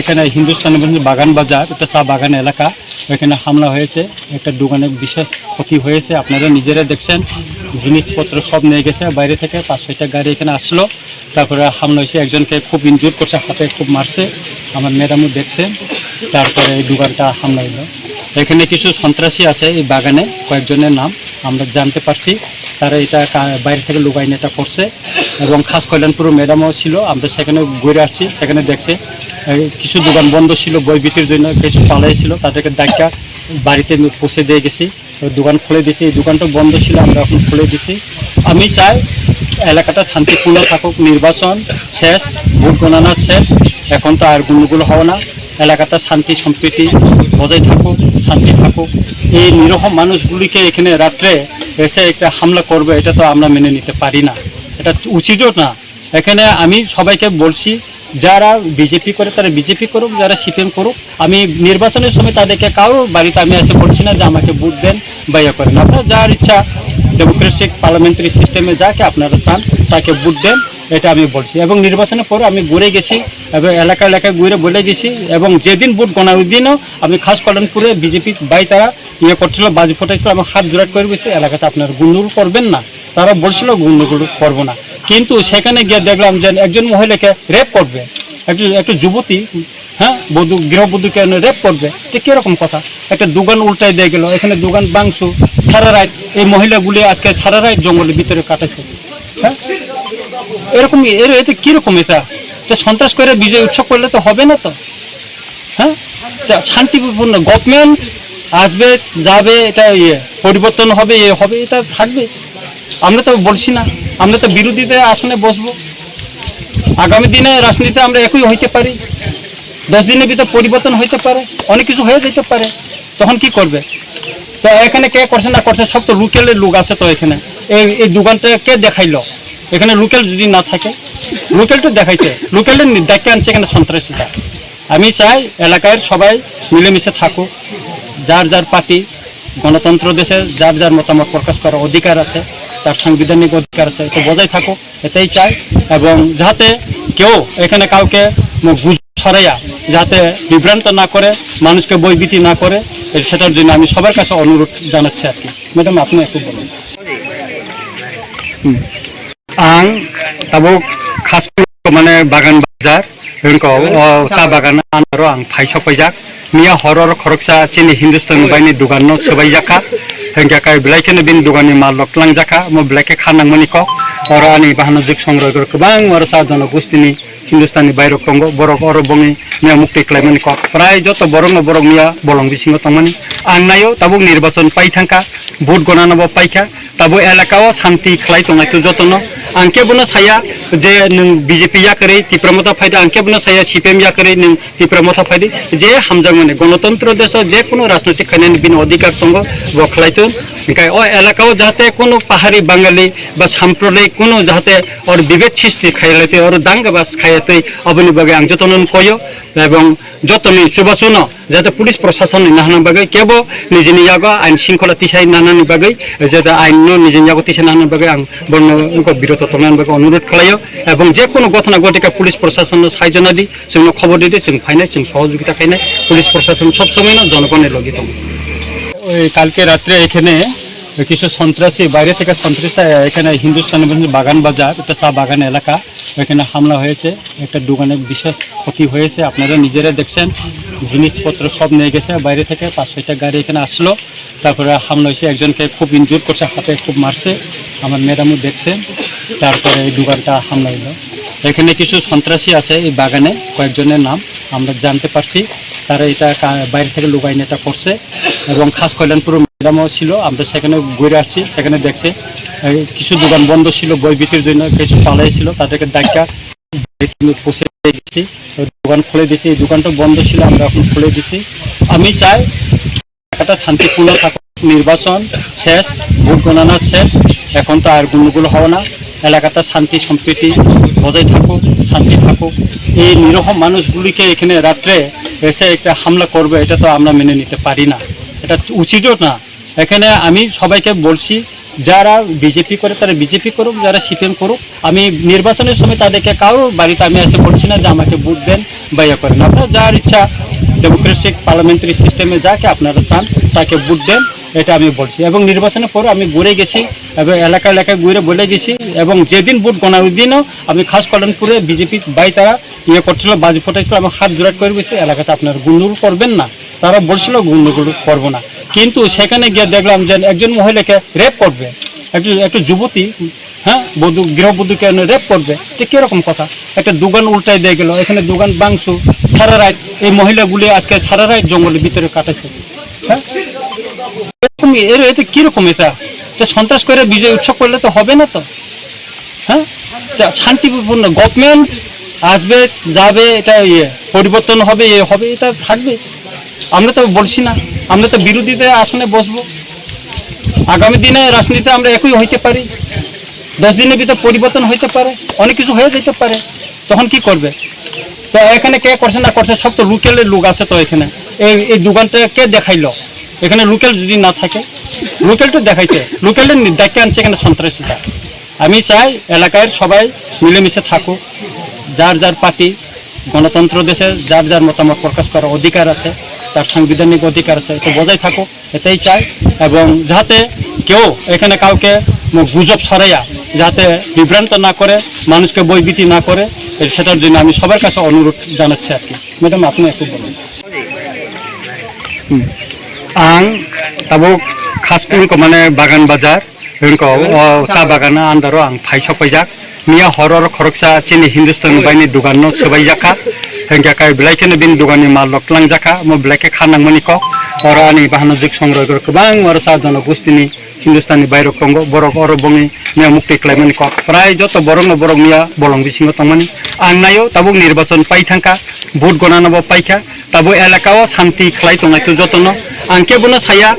এখানে হিন্দুস্তানি বাগান বাজার একটা চা বাগান এলাকা। এখানে হামলা হয়েছে, একটা দোকানে বিশেষ ক্ষতি হয়েছে, আপনারা নিজেরা দেখছেন। জিনিসপত্র সব নিয়ে গেছে, বাইরে থেকে পাঁচ ছয়টা গাড়ি এখানে আসলো। তারপরে হামলা হয়েছে, একজনকে খুব ইনজুর করছে, হাতে খুব মারছে। আমার ম্যাডামও দেখছেন, তারপরে এই দোকানটা হামলা হলো। এখানে কিছু সন্ত্রাসী আছে এই বাগানে, কয়েকজনের নাম আমরা জানতে পারছি। তারা এটা বাইরে থেকে লুকাইনে এটা করছে। এবং খাস কল্যাণপুর ম্যাডামও ছিল। আমরা সেখানে ঘুরে আসছি, সেখানে দেখছে। কিছু দোকান বন্ধ ছিল, বই বিক্রির জন্য কিছু পালাইছিল তাদেরকে ডাক্কা বাড়িতে পৌঁছে দিয়ে গেছি। দোকান খুলে দিয়েছি। এই দোকানটা বন্ধ ছিল, আমরা এখন খুলে দিছি আমি চাই এলাকাটা শান্তিপূর্ণ থাকুক, নির্বাচন শেষ, ভোট গণনা শেষ। এখন তো আর গুণগুলো হবে না। এলাকাটা শান্তি, সম্প্রীতি বজায় থাকুক, শান্তি থাকুক। এই নিরহ মানুষগুলিকে এখানে রাত্রে এসে একটা হামলা করবে, এটা তো আমরা মেনে নিতে পারি না। এটা উচিতও না। এখানে আমি সবাইকে বলছি, যারা বিজেপি করে তারা বিজেপি করুক, যারা সিপিএম করুক। আমি নির্বাচনের সময় তাদেরকে কারোর বাড়িতে আমি এসে বলছি না যে আমাকে ভোট দেন বা ইয়ে করেন। আপনার যার ইচ্ছা ডেমোক্রেটিক পার্লামেন্টারি সিস্টেমে যাকে আপনারা চান, তাকে ভোট দেন, এটা আমি বলছি। এবং নির্বাচনের পরে আমি ঘুরে গেছি, এবং এলাকা এলাকায় ঘুরে বলে গেছি এবং যেদিন ভোট গণা ওই দিনও আমি খাস কল্যাণপুরে বিজেপি বাই তারা ইয়ে করছিল, বাজি ফোটাইছিল, আমার হাত জোড়াট করে গেছি এলাকাতে আপনারা গুন্ডুল করবেন না। তারা বলছিল গুন্ডুগুলো করব না। কিন্তু সেখানে গিয়ে দেখলাম যে একজন মহিলাকে রেপ করবে। একটু একটু যুবতী হ্যাঁ বধূ, গৃহবধূকে রেপ করবে। তো কীরকম কথা? একটা দোকান উল্টাই দিয়ে গেল, এখানে দোকান বাংশু সারা রাত এই মহিলাগুলি আজকে সারা রাত জঙ্গলের ভিতরে কাটাছে হ্যাঁ? এরকম, এর এতে কীরকম এটা? তো সন্ত্রাস করে বিজয় উৎসব করলে তো হবে না তো। হ্যাঁ? শান্তিপূর্ণ গভর্নমেন্ট আসবে, যাবে, এটা ইয়ে পরিবর্তন হবে ইয়ে হবে, এটা থাকবে। আমরা তো বলছি না, আমরা তো বিরোধীদের আসনে বসবো। আগামী দিনে রাজনীতিতে আমরা একই হইতে পারি। দশ দিনের ভিতরে পরিবর্তন হইতে পারে, অনেক কিছু হয়ে যেতে পারে। তখন কি করবে? তো এখানে কে করছে না করছে সব তো লোকেলের লোক আছে তো এখানে। এই এই দোকানটা কে দেখাইলো? এখানে লোকেল যদি না থাকে লোকেলটা দেখাইছে। লোকেলের দেখে আনছে এখানে সন্ত্রাসীটা আমি চাই এলাকার সবাই মিলেমিশে থাকুক। যার যার পার্টি, গণতন্ত্র দেশে যার যার মতামত প্রকাশ করার অধিকার আছে। তার সাংবিধানিক অধিকার আছে, তো বজায় থাকুক এটাই চাই। এবং যাতে কেউ এখানে কাউকে ছড়াইয়া যাতে বিভ্রান্ত না করে, মানুষকে বৈবিতি না করে সেটার জন্য আমি সবার কাছে অনুরোধ জানাচ্ছি আর কি। ম্যাডাম, আপনি একটু বলুন। হুম। आं খাস মানে বাগান বাজার। रोंगौ साहा बागान आनारो आं फाइसा पैजाक मिया हरर खरकसा चिनि हिन्दुस्तान बायनि दुगान सोबाय जाखा हेंखाखाय बिलाइखोनो बिन दुगाननि माल लकलां जाखा मो बिलाइखे खानांमोनिखौ अनि वाहनजीव सङ्ग्रहको गोबां अरू साधन गोस्तिनि हिन्दुस्तानी बाहिर कङ्ग बरक अरू बङि मिया मुक्ति क्लाइमानि कक प्राय जत बरङ बरङ मिया बलङ बिसिङ तमानि आन्नायो ताबो निर्वाचन पाइथांका भोट गनानब पाइखा ताबो एलाकाव शान्ति खलाइ तङाइखौ जतन आंकेबनो साया जे नों बिजेपि जाकरै तिप्रमता फायदो आंकेबनो साया सिपिएम जाकरै नों तिप्रमता फायदो जे हामजां माने गणतन्त्र देश जे कुनु राजनैतिक खायनायनि बिन अधिकार तङ गखलाइथों ওই এলাকাও যাতে কোনো পাহাড়ি বাঙালি বা সাম্প্রদায়িক কোনো যাতে ওর বিভেদ সৃষ্টি খাইলাইতে, ওর দাঙ্গাবাস খাইয়াতে অবনী বাগে আং যতন কয় এবং যতনি সুবাসুন যাতে পুলিশ প্রশাসন নাহানোর বাগে কেব, নিজে নিজাগ আইন শৃঙ্খলা তিসাই নানানি বাগে যাতে আইন নিজে নিজাগ তিসাই নানার বাগে আং বর্ণ বিরত থাকার বাগে অনুরোধ খালাইও এবং যে কোনো ঘটনা ঘটিকা পুলিশ প্রশাসন সাহায্য না দি যেন খবর দিতে যেন ফাইনাই যেন সহযোগিতা খাইনাই পুলিশ প্রশাসন সবসময় না জনগণের লগিত। ওই কালকে রাত্রে এখানে কিছু সন্ত্রাসী, বাইরে থেকে সন্ত্রাসী এখানে হিন্দুস্তানি বাগান বাজার একটা চা বাগান এলাকা। এখানে হামলা হয়েছে, একটা দোকানে বিশেষ ক্ষতি হয়েছে, আপনারা নিজেরা দেখছেন, জিনিসপত্র সব নিয়ে গেছে, বাইরে থেকে পাঁচ ছয়টা গাড়ি এখানে আসলো, তারপরে হামলা হয়েছে, একজনকে খুব ইনজুর করছে, হাতে খুব মারছে, আমার ম্যাডামও দেখছেন, তারপরে এই দোকানটা হামলা হলো। এখানে কিছু সন্ত্রাসী আছে এই বাগানে, কয়েকজনের নাম আমরা জানতে পারছি। তারা এটা বাইরে থেকে লুকাইনে এটা করছে। এবং খাস কল্যাণপুর ম্যাডামও ছিল, আমরা সেখানে ঘুরে আসছি, সেখানে দেখছে। কিছু দোকান বন্ধ ছিল, বই বিক্রির জন্য কিছু পালাইছিল তাদেরকে ডাক্কা পৌঁছে দিয়ে গেছি তো দোকান খুলে দিয়েছি, এই দোকানটা বন্ধ ছিল, আমরা এখন খুলে দিছি আমি চাই এলাকাটা শান্তিপূর্ণ থাকুক, নির্বাচন শেষ, ভোট গণনা শেষ, এখন তো আর গুণগুলো হবে না। এলাকাটা শান্তি, সম্প্রীতি, বজায় থাকুক, শান্তি থাকুক। এই নিরহ মানুষগুলিকে এখানে রাত্রে এসে একটা হামলা করবে, এটা তো আমরা মেনে নিতে পারি না। এটা উচিতও না। এখানে আমি সবাইকে বলছি, যারা বিজেপি করে, তারা বিজেপি করুক, যারা সিপিএম করুক, আমি নির্বাচনের সময় তাদেরকে কারোর বাড়িতে আমি এসে বলছি না যে আমাকে ভোট দেন বা ইয়ে করেন। আপনারা যার ইচ্ছা ডেমোক্রেটিক পার্লামেন্টারি সিস্টেমে যাকে আপনারা চান, তাকে ভোট দেন। এটা আমি বলছি। এবং নির্বাচনের পর আমি ঘুরে গেছি এবং এলাকা এলাকায় ঘুরে বলে গেছি এবং যেদিন ভোট গণা ওই দিনও আমি খাস কল্যাণপুরে বিজেপি বাই তারা ইয়ে করছিল, বাজি ফোটাইছিল, আমি হাত জোড়াট করে গেছি এলাকাতে আপনারা গুন্ডুল করবেন না। তারা বলছিল গুন্ডুগুলো করব না। কিন্তু সেখানে গিয়ে দেখলাম যে একজন মহিলাকে রেপ করবে। একজন, একটু যুবতী হ্যাঁ বধূ, গৃহবধূকে রেপ করবে। তো কীরকম কথা? একটা দোকান উল্টাই দিয়ে গেল, এখানে দোকান বাংশু সারা রাত এই মহিলাগুলি আজকে সারা রাত জঙ্গলের ভিতরে কাটাছে হ্যাঁ এরকম এর এতে কীরকম এটা? তো সন্ত্রাস করে বিজয় উৎসব করলে তো হবে না তো? হ্যাঁ? শান্তিপূর্ণ গভর্নমেন্ট আসবে, যাবে, এটা ইয়ে পরিবর্তন হবে ইয়ে হবে, এটা থাকবে। আমরা তো বলছি না, আমরা তো বিরোধীদের আসনে বসবো। আগামী দিনে রাজনীতিতে আমরা একই হইতে পারি। দশ দিনের ভিতরে পরিবর্তন হইতে পারে, অনেক কিছু হয়ে যেতে পারে। তখন কি করবে? তো এখানে কে করছে না করছে, সব তো লোকেলের লোক আছে তো এখানে। এই এই দোকানটা কে দেখাইলো? এখানে লোকেল যদি না থাকে, লোকেলটা দেখাইছে, লোকেলটা দেখে আনছে এখানে সন্ত্রাসীটা আমি চাই এলাকার সবাই মিলেমিশে থাকুক, যার যার পার্টি, গণতন্ত্র দেশের যার যার মতামত প্রকাশ করার অধিকার আছে, তার সাংবিধানিক অধিকার আছে তো বজায় থাকুক, এটাই চাই। এবং যাতে কেউ এখানে কাউকে গুজব ছড়াইয়া, যাতে বিভ্রান্ত না করে, মানুষকে বৈবিতি না করে সেটার জন্য আমি সবার কাছে অনুরোধ জানাচ্ছি আর কি। ম্যাডাম, আপনি একটু বলুন। आं ताबो खासपुरको माने बागान बाजार हिंको सा बागाना आन्दारो आं फाइसो पैजाक मिया हरर खरकसा चिनि हिन्दुस्तान बायनि दुगाननो सबाय जाखा हेंका काय ब्लाइकेनो बिन दुगाननि माल लकलां जाखा मो ब्लाइके खानां मनिको और आनि बाहानो जिक संग्रह कर गोबां और सा जन गुस्तिनि हिन्दुस्ताननि बायरो कंगो बरक अर बङि मिया मुक्ति क्लाइमानि क प्राय जत बरंग बरक मिया बलं बिसिङो तंमानि आं नायो ताबो निर्वाचन पाइ थांखा भोट गणानाबो पाइखा ताबो एलाकाओ शान्ति खालाय तंनायखौ जतन आं केबोनो साया